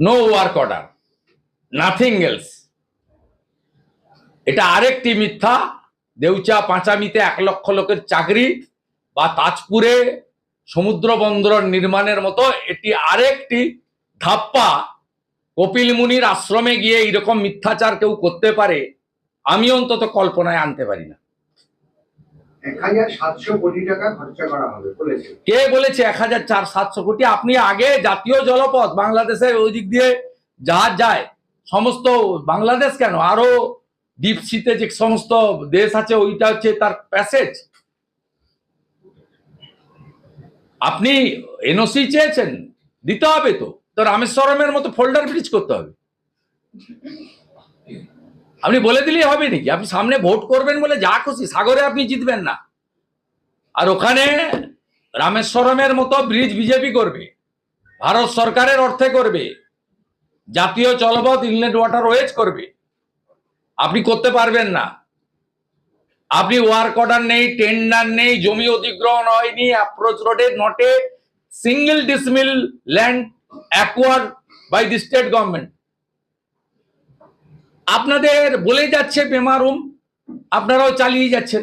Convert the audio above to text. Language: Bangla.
No work order nothing else এটা আরেকটি মিথ্যা। দেউচা পাঁচামিতে এক লক্ষ লোকের চাকরি বা তাজপুরে সমুদ্র বন্দর নির্মাণের মতো এটি আরেকটি ধাপ্পা। কপিল মুনির আশ্রমে গিয়ে এইরকম মিথ্যাচার কেউ করতে পারে, আমি অন্তত কল্পনায় আনতে পারি না এক হাজার সাতশো কোটি টাকা খরচা করা হবে বলেছে কে বলেছে এক হাজার চার সাতশো কোটি? আপনি আগে জাতীয় জলপথ বাংলাদেশের ওই দিক দিয়ে জাহাজ যায়, সমস্ত বাংলাদেশ কেন? আরও ডিপ যে সমস্ত দেশ আছে, ওইটা হচ্ছে তার প্যাসেজ আপনি এনওসি চেয়েছেন, দিতে হবে তো। তো রামেশ্বরমের মতো ফোল্ডার ব্রিজ করতে হবে। আপনি বলে দিলেই হবে নাকি? আপনি সামনে ভোট করবেন বলে যা খুশি, সাগরে আপনি জিতবেন না। আর ওখানে রামেশ্বরমের মতো ব্রিজ বিজেপি করবে, ভারত সরকারের অর্থে করবে, জাতীয় জলপথ ইনলেট ওয়াটার ওয়েজ করবে। আপনি করতে পারবেন না। আপনি ওয়ার্ক অর্ডার নেই টেন্ডার নেই, জমি অধিগ্রহণ হয়নি অ্যাপ্রোচ রোডে নটে single decimal land acquire by the state government আপনাদের বলে যাচ্ছে বেমারুম আপনারাও চালিয়ে যাচ্ছেন।